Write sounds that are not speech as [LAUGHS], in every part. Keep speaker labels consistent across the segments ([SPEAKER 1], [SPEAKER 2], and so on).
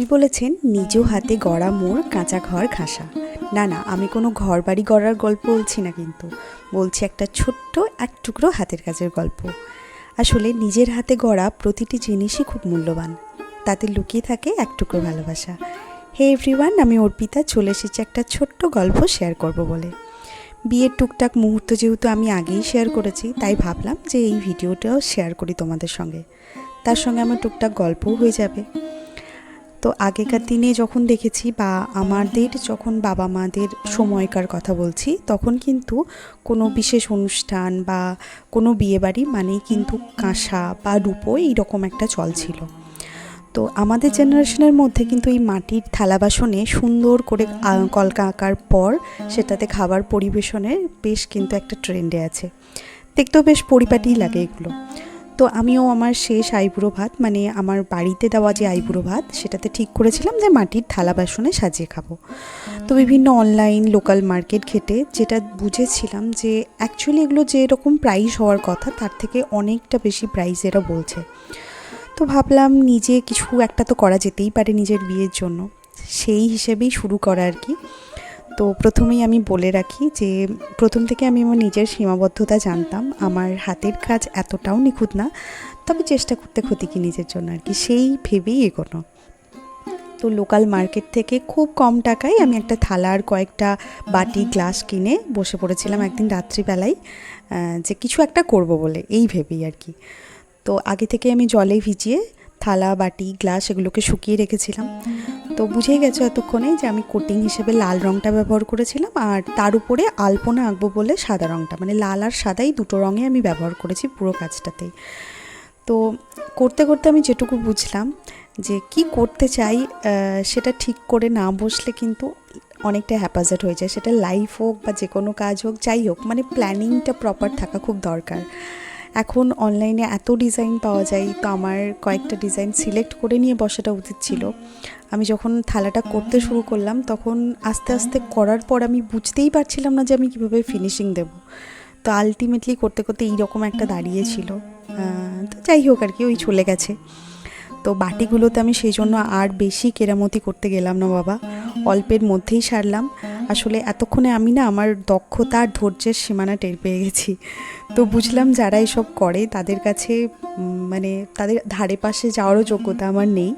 [SPEAKER 1] কবি বলেছেন, নিজ হাতে গড়া মোর কাঁচা ঘর খাসা না না, আমি কোনো ঘর বাড়ি গড়ার গল্প বলছি না কিন্তু। বলছি একটা ছোট্ট এক টুকরো হাতের কাজের গল্প। আসলে নিজের হাতে গড়া প্রতিটি জিনিসই খুব মূল্যবান। তাতে লুকিয়ে থাকে এক টুকরো ভালোবাসা। হে এভরিওয়ান, আমি অর্পিতা, চলে এসেছি একটা ছোট্ট গল্প শেয়ার করব বলে। বিয়ের টুকটাক মুহূর্ত যেহেতু আমি আগেই শেয়ার করেছি, তাই ভাবলাম যে এই ভিডিওটাও শেয়ার করি তোমাদের সঙ্গে। তার সঙ্গে আমার টুকটাক গল্পও হয়ে যাবে। তো আগেকার দিনে যখন দেখেছি বা আমাদের যখন বাবা মাদের সময়কার কথা বলছি, তখন কিন্তু কোনো বিশেষ অনুষ্ঠান বা কোনো বিয়েবাড়ি মানেই কিন্তু কাঁসা বা রূপো এইরকম একটা চল ছিল। তো আমাদের জেনারেশনের মধ্যে কিন্তু এই মাটির থালা বাসনে সুন্দর করে কলকা আঁকার পর সেটাতে খাবার পরিবেশনের বেশ কিন্তু একটা ট্রেন্ডে আছে। দেখতেও বেশ পরিপাটিই লাগে এগুলো। তো আমিও আমার শেষ আইবুড়ো ভাত মানে আমার বাড়িতে দেওয়া যে আইবুড়ো ভাত, সেটাতে ঠিক করেছিলাম যে মাটির থালা বাসনে সাজিয়ে খাব। তো বিভিন্ন অনলাইন লোকাল মার্কেট ঘেটে যেটা বুঝেছিলাম যে অ্যাকচুয়ালি এগুলো যে এরকম প্রাইস হওয়ার কথা, তার থেকে অনেকটা বেশি প্রাইস এরা বলছে। তো ভাবলাম নিজে কিছু একটা তো করা যেতেই পারে নিজের বিয়ের জন্য। সেই হিসেবেই শুরু করা আর কি। তো প্রথমেই আমি বলে রাখি যে প্রথম থেকে আমি আমার নিজের সীমাবদ্ধতা জানতাম। আমার হাতের কাজ এতটাও নিখুঁত না, তবে চেষ্টা করতে ক্ষতি কি নিজের জন্য আর কি, সেই ভেবেই এগোনো। তো লোকাল মার্কেট থেকে খুব কম টাকায় আমি একটা থালা আর কয়েকটা বাটি গ্লাস কিনে বসে পড়েছিলাম একদিন রাত্রিবেলায় যে কিছু একটা করব বলে, এই ভেবেই আর কি। তো আগে থেকে আমি জলে ভিজিয়ে থালা, বাটি গ্লাস এগুলোকে শুকিয়ে রেখেছিলাম। তো বুঝেই গেছো এতক্ষণে যে আমি কোটিং হিসেবে লাল রঙটা ব্যবহার করেছিলাম আর তার উপরে আলপনা আঁকবো বলে সাদা রঙটা মানে লাল আর সাদাই দুটো রঙে আমি ব্যবহার করেছি পুরো কাজটাতেই। তো করতে করতে আমি যেটুকু বুঝলাম যে কি করতে চাই সেটা ঠিক করে না বসলে কিন্তু অনেকটা হ্যাপাজার্ট হয়ে যায়। সেটা লাইফ হোক বা যে কোনো কাজ হোক, যাই হোক মানে প্ল্যানিংটা প্রপার থাকা খুব দরকার। এখন অনলাইনে এত ডিজাইন পাওয়া যায়, তো আমার কয়েকটা ডিজাইন সিলেক্ট করে নিয়ে বসাটা উচিত ছিল। আমি যখন থালাটা করতে শুরু করলাম, তখন আস্তে আস্তে করার পর আমি বুঝতেই পারছিলাম না যে আমি কীভাবে ফিনিশিং দেব। তো আলটিমেটলি করতে করতে এইরকম একটা দাঁড়িয়েছিল তো যাই হোক আর কি, ওই চলে গেছে। তো বাটিগুলোতে আমি সেই জন্য আর বেশি কেরামতি করতে গেলাম না বাবা। অল্পের মধ্যেই সারলাম। আসলে এতক্ষণে আমি না আমার দক্ষতা আর ধৈর্যের সীমানা টের পেয়ে গেছি। তো বুঝলাম যারা এসব করে তাদের কাছে মানে তাদের ধারে পাশে যাওয়ারও যোগ্যতা আমার নেই।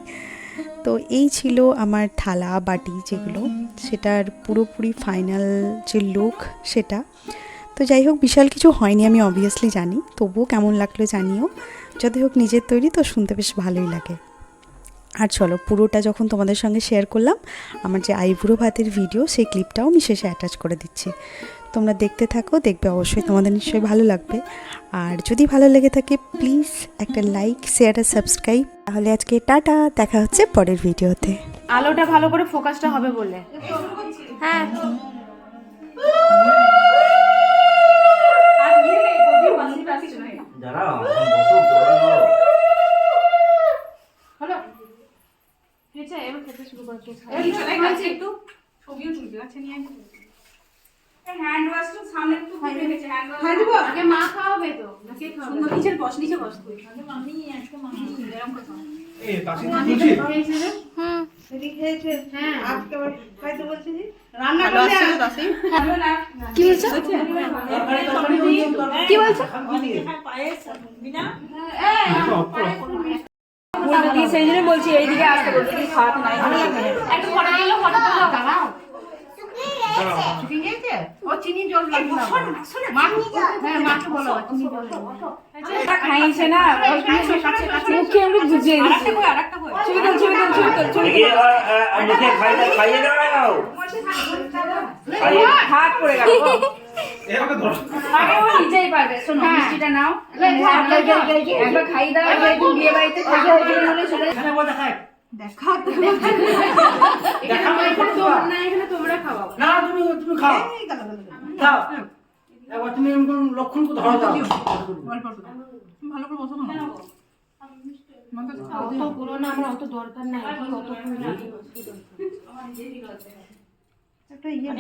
[SPEAKER 1] তো এই ছিল আমার থালা, বাটি যেগুলো, সেটার পুরোপুরি ফাইনাল যে লুক সেটা। তো যাই হোক, বিশাল কিছু হয়নি আমি অবভিয়াসলি জানি, তবুও কেমন লাগল জানিও। যদি হোক নিজের তৈরি তো শুনতে বেশ ভালোই লাগে। আর চলো পুরোটা যখন তোমাদের সঙ্গে শেয়ার করলাম আমার যে আইবুড়ো ভাতের ভিডিও সেই ক্লিপটাও আমি শেষে অ্যাটাচ করে দিচ্ছি। তোমরা দেখতে থাকো দেখবে অবশ্যই তোমাদের নিশ্চয়ই ভালো লাগবে। আর যদি ভালো লেগে থাকে প্লিজ একটা লাইক শেয়ার আর সাবস্ক্রাইব তাহলে আজকে টাটা দেখা হচ্ছে পরের ভিডিওতে
[SPEAKER 2] আলোটা ভালো করে ফোকাসটা হবে বলে। হ্যাঁ
[SPEAKER 3] দাঁড়াও এখন বসো পরে নাও।
[SPEAKER 2] হলো হয়েছে এবার খেতে শুরু করছ একটু
[SPEAKER 4] ছবিও তুলবে আচ্ছা নিয়ে হ্যান্ড ওয়াশটা সামনে একটু ফুটে গেছে হ্যান্ড ওয়াশ
[SPEAKER 2] খাই দেবো আগে মা খাওয়াবে তো নাকি খাওয়াবে
[SPEAKER 4] সুন্দর নিচে বস নিচে বস তুই আগে মামি আজকে মামি এরকম কথা
[SPEAKER 3] এই কাশি তুলছি?
[SPEAKER 2] খাওয়াইছে
[SPEAKER 4] সেটি খেয়েছে
[SPEAKER 2] হ্যাঁ
[SPEAKER 4] আজকে আবার খাইতে বলছে রান্না করলে দাসি ভালো
[SPEAKER 2] কি
[SPEAKER 3] তরকারি।
[SPEAKER 2] কি বলছো?
[SPEAKER 4] বিনা
[SPEAKER 2] সেই জন্য বলছি এইদিকে আসতে বলছি খাওয়াতে নাই। একটু ফটো দিলো ফটো দিলো দাঁড়াও
[SPEAKER 4] হ্যাঁ চিনি জল
[SPEAKER 2] খাইছে না মুখে আমি বুঝিয়ে দিচ্ছি। ছবি তোল ছবি তোল ছবি তোল ছবি
[SPEAKER 3] এগিয়ে আ, আ, আ, মুখে
[SPEAKER 2] হাত পড়ে গেল। [LAUGHS] পারবে শোনো মিষ্টিটা নাও একবার খাই দাও একদিন বিয়ে বাড়িতে
[SPEAKER 4] দেখা
[SPEAKER 2] এখানে তোমরা- না এখানে তোমরা খাওয়াও
[SPEAKER 3] না তুমি তুমি খাও খাও এবার তুমি এরকম লক্ষণ ধরো দাও
[SPEAKER 4] ভালো করে বসো না
[SPEAKER 2] অত পুরো না আমার অত দরকার নাই অত পুরো লাগে
[SPEAKER 4] একটা ইয়ে